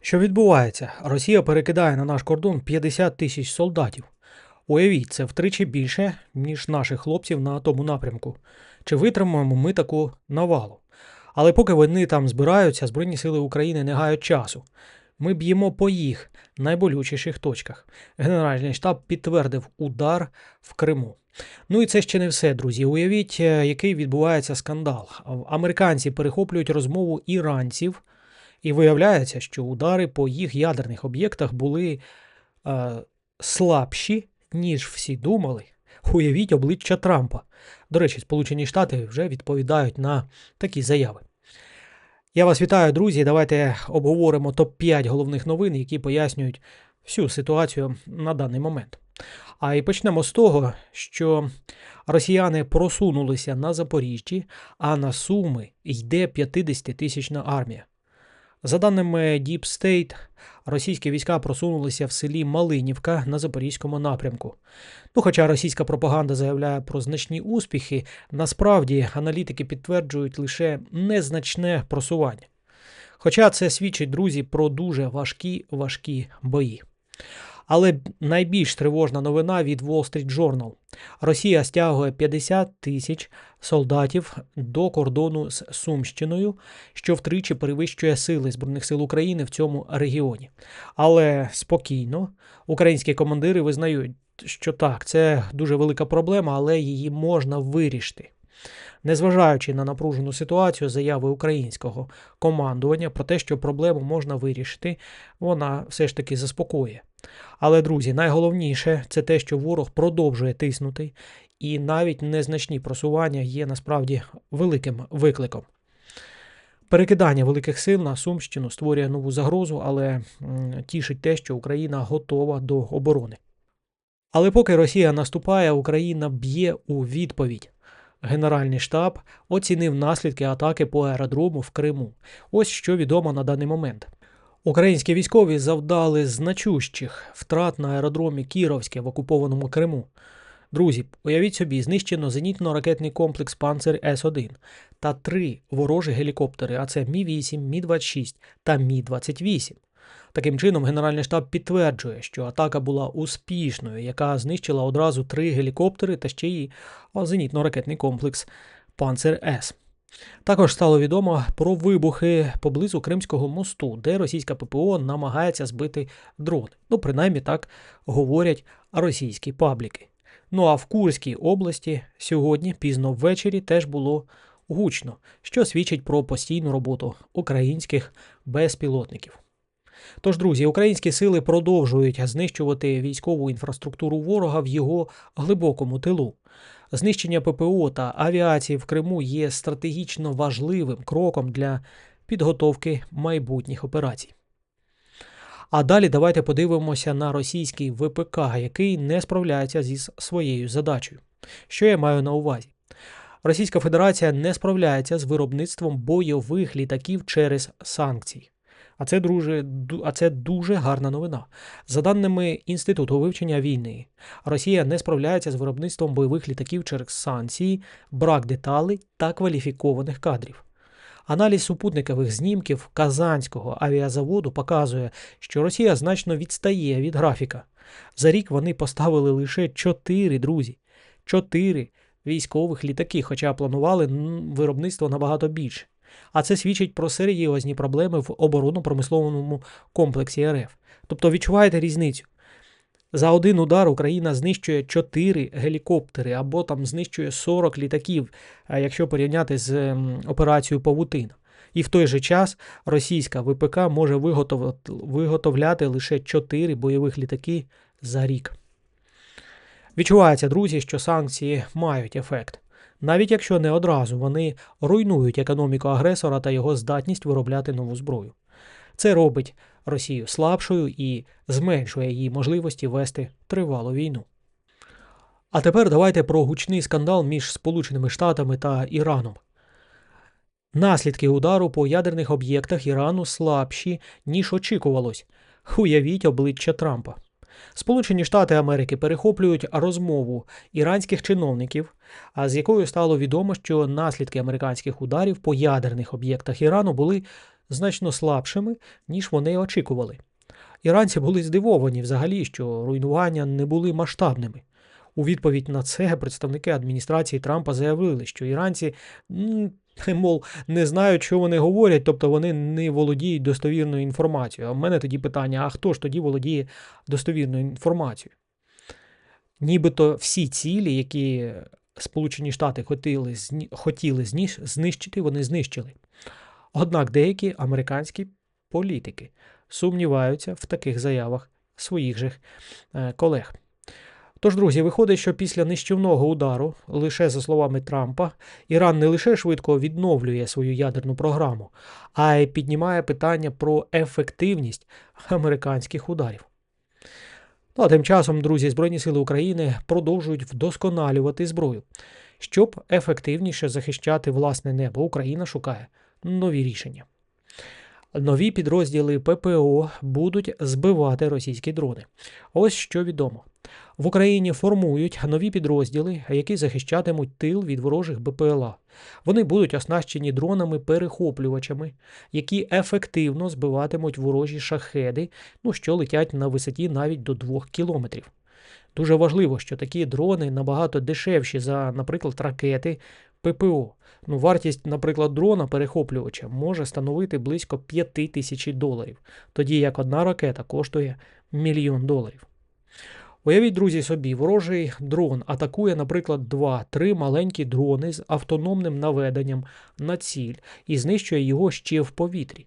Що відбувається? Росія перекидає на наш кордон 50 тисяч солдатів. Уявіть, це втричі більше, ніж наших хлопців на тому напрямку. Чи витримаємо ми таку навалу? Але поки вони там збираються, Збройні сили України не гають часу. Ми б'ємо по їх найболючіших точках. Генеральний штаб підтвердив удар в Криму. Ну і це ще не все, друзі. Уявіть, е, який відбувається скандал. Американці перехоплюють розмову іранців, і виявляється, що удари по їх ядерних об'єктах були е, слабші, ніж всі думали. Уявіть обличчя Трампа. До речі, Сполучені Штати вже відповідають на такі заяви. Я вас вітаю, друзі. Давайте обговоримо топ-5 головних новин, які пояснюють всю ситуацію на даний момент. А і почнемо з того, що росіяни просунулися на Запоріжжі, а на Суми йде 50-тисячна армія. За даними Deep State, російські війська просунулися в селі Малинівка на Запорізькому напрямку. Ну, хоча російська пропаганда заявляє про значні успіхи, насправді аналітики підтверджують лише незначне просування. Хоча це свідчить, друзі, про дуже важкі важкі бої. Але найбільш тривожна новина від Wall Street Journal. Росія стягує 50 тисяч солдатів до кордону з Сумщиною, що втричі перевищує сили Збройних сил України в цьому регіоні. Але спокійно українські командири визнають, що так, це дуже велика проблема, але її можна вирішити. Незважаючи на напружену ситуацію, заяви українського командування про те, що проблему можна вирішити, вона все ж таки заспокоює. Але, друзі, найголовніше це те, що ворог продовжує тиснути, і навіть незначні просування є насправді великим викликом. Перекидання великих сил на Сумщину створює нову загрозу, але тішить те, що Україна готова до оборони. Але поки Росія наступає, Україна б'є у відповідь. Генеральний штаб оцінив наслідки атаки по аеродрому в Криму. Ось що відомо на даний момент. Українські військові завдали значущих втрат на аеродромі Кіровське в окупованому Криму. Друзі, уявіть собі, знищено зенітно-ракетний комплекс Панцер С-1 та три ворожі гелікоптери, а це Мі-8, Мі-26 та Мі-28. Таким чином, Генеральний штаб підтверджує, що атака була успішною, яка знищила одразу три гелікоптери та ще й зенітно-ракетний комплекс Панцер С. Також стало відомо про вибухи поблизу Кримського мосту, де російська ППО намагається збити дрони. Ну, принаймні так говорять російські пабліки. Ну а в Курській області сьогодні, пізно ввечері, теж було гучно, що свідчить про постійну роботу українських безпілотників. Тож, друзі, українські сили продовжують знищувати військову інфраструктуру ворога в його глибокому тилу. Знищення ППО та авіації в Криму є стратегічно важливим кроком для підготовки майбутніх операцій. А далі давайте подивимося на російський ВПК, який не справляється зі своєю задачею. Що я маю на увазі? Російська Федерація не справляється з виробництвом бойових літаків через санкції. А це друже, а це дуже гарна новина. За даними Інституту вивчення війни, Росія не справляється з виробництвом бойових літаків через санкції, брак деталей та кваліфікованих кадрів. Аналіз супутникових знімків Казанського авіазаводу показує, що Росія значно відстає від графіка. За рік вони поставили лише 4 друзі, 4 військових літаки, хоча планували виробництво набагато більше. А це свідчить про серйозні проблеми в оборонно-промисловому комплексі РФ. Тобто відчуваєте різницю. За один удар Україна знищує 4 гелікоптери або там знищує 40 літаків, якщо порівняти з операцією Павутина. І в той же час російська ВПК може виготовляти лише 4 бойових літаки за рік. Відчувається, друзі, що санкції мають ефект навіть якщо не одразу вони руйнують економіку агресора та його здатність виробляти нову зброю. Це робить Росію слабшою і зменшує її можливості вести тривалу війну. А тепер давайте про гучний скандал між Сполученими Штатами та Іраном. Наслідки удару по ядерних об'єктах Ірану слабші, ніж очікувалось. Уявіть обличчя Трампа. Сполучені Штати Америки перехоплюють розмову іранських чиновників, з якою стало відомо, що наслідки американських ударів по ядерних об'єктах Ірану були значно слабшими, ніж вони очікували. Іранці були здивовані взагалі, що руйнування не були масштабними. У відповідь на це представники адміністрації Трампа заявили, що іранці, м, мов, не знають, що вони говорять, тобто вони не володіють достовірною інформацією. А в мене тоді питання: а хто ж тоді володіє достовірною інформацією? Нібито всі цілі, які Сполучені Штати хотіли, хотіли знищити, вони знищили. Однак деякі американські політики сумніваються в таких заявах своїх же е, колег. Тож, друзі, виходить, що після нищівного удару, лише за словами Трампа, Іран не лише швидко відновлює свою ядерну програму, а й піднімає питання про ефективність американських ударів. Ну а тим часом, друзі, Збройні Сили України продовжують вдосконалювати зброю. Щоб ефективніше захищати власне небо, Україна шукає нові рішення. Нові підрозділи ППО будуть збивати російські дрони. Ось що відомо. В Україні формують нові підрозділи, які захищатимуть тил від ворожих БПЛА. Вони будуть оснащені дронами-перехоплювачами, які ефективно збиватимуть ворожі шахеди, ну що летять на висоті навіть до 2 кілометрів. Дуже важливо, що такі дрони набагато дешевші за, наприклад, ракети ППО. Ну, вартість, наприклад, дрона перехоплювача може становити близько 5 тисяч доларів, тоді як одна ракета коштує мільйон доларів. Уявіть, друзі, собі, ворожий дрон атакує, наприклад, 2-3 маленькі дрони з автономним наведенням на ціль і знищує його ще в повітрі.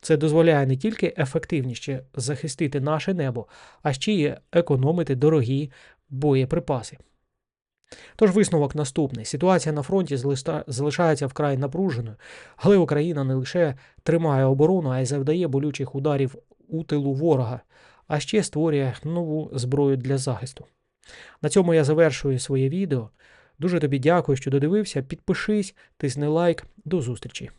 Це дозволяє не тільки ефективніше захистити наше небо, а ще й економити дорогі боєприпаси. Тож висновок наступний: ситуація на фронті залишається вкрай напруженою, але Україна не лише тримає оборону, а й завдає болючих ударів у тилу ворога, а ще створює нову зброю для захисту. На цьому я завершую своє відео. Дуже тобі дякую, що додивився. Підпишись, тисни лайк. До зустрічі!